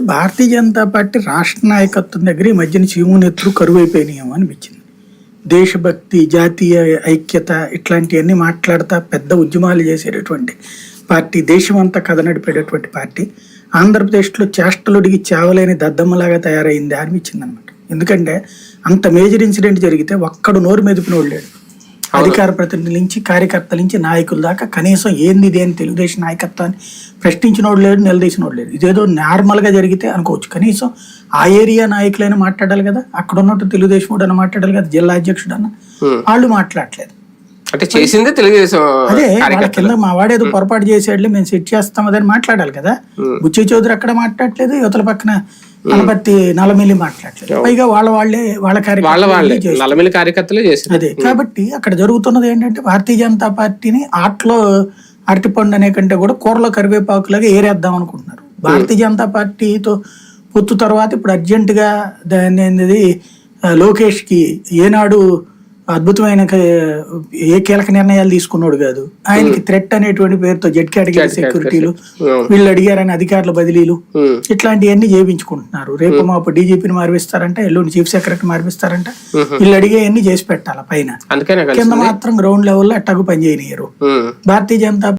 Bharatiya Janata party రాష్ట్ర నాయకత్వం దగ్గర ఈ మధ్యన చీమునెత్తులు అయిపోయినాయేమో అనిపించింది. దేశభక్తి జాతీయ ఐక్యత ఇట్లాంటివన్నీ మాట్లాడతా పెద్ద ఉద్యమాలు చేసేటటువంటి పార్టీ దేశం అంతా కథ నడిపేటటువంటి పార్టీ ఆంధ్రప్రదేశ్లో చేష్టలుడికి చావలేని దద్దమ్మలాగా తయారైంది అనిపించింది అనమాట ఎందుకంటే అంత మేజర్ ఇన్సిడెంట్ జరిగితే ఒక్కడు నోరు మెదిపినోడు లేడు. అధికార ప్రతినిధుల నుంచి కార్యకర్తల నుంచి నాయకుల దాకా కనీసం ఏంది ఇది అని తెలుగుదేశం నాయకత్వాన్ని ప్రశ్నించినోడు లేడు నిలదీసినోడు లేడు. ఇదేదో నార్మల్గా జరిగితే అనుకోవచ్చు. కనీసం ఆ ఏరియా నాయకులైనా మాట్లాడాలి కదా. అక్కడ ఉన్నట్టు తెలుగుదేశం అని మాట్లాడాలి కదా. జిల్లా అధ్యక్షుడు అన్న వాళ్ళు మాట్లాడలేదు అంటే చేసిందే తెలుగుదేశం అదే వాళ్ళ కింద మా వాడేదో పొరపాటు చేసేట్లే మేము సెట్ చేస్తాం అదని మాట్లాడాలి కదా. బుచ్చి చౌదరి అక్కడ మాట్లాడలేదు యువతల పక్కన అనపత్తి నలమిల్లి మాట్లాడలేదు. పైగా వాళ్ళ వాళ్ళే వాళ్ళ నల్లమిల్లి కార్యకర్తలే చేసింది. అదే. కాబట్టి అక్కడ జరుగుతున్నది ఏంటంటే భారతీయ జనతా పార్టీని ఆటలో అరటిపండు అనే కంటే కూడా కూరలో కరివేపాకులాగా ఏరేద్దాం అనుకుంటున్నారు. భారతీయ జనతా పార్టీతో పొత్తు తర్వాత ఇప్పుడు అర్జెంటుగా దాన్ని అనేది లోకేష్కి ఏనాడు అద్భుతమైన ఏ కీలక నిర్ణయాలు తీసుకున్నాడు కాదు. ఆయనకి థ్రెట్ అనేటువంటి పేరుతో జెడ్ కేటగిరీ సెక్యూరిటీలు వీళ్ళు అడిగారని అధికారుల బదిలీలు. ఇట్లాంటివన్నీ చేయించుకుంటున్నారు రేపు మాపు డీజీపీని మార్పిస్తారంట ఎల్లుండి చీఫ్ సెక్రటరీ మార్పిస్తారంట వీళ్ళు అడిగేవన్నీ చేసి పెట్టాలి పైన. కింద మాత్రం గ్రౌండ్ లెవెల్లో ఎట్టకు పనిచేయనియరు. భారతీయ జనతా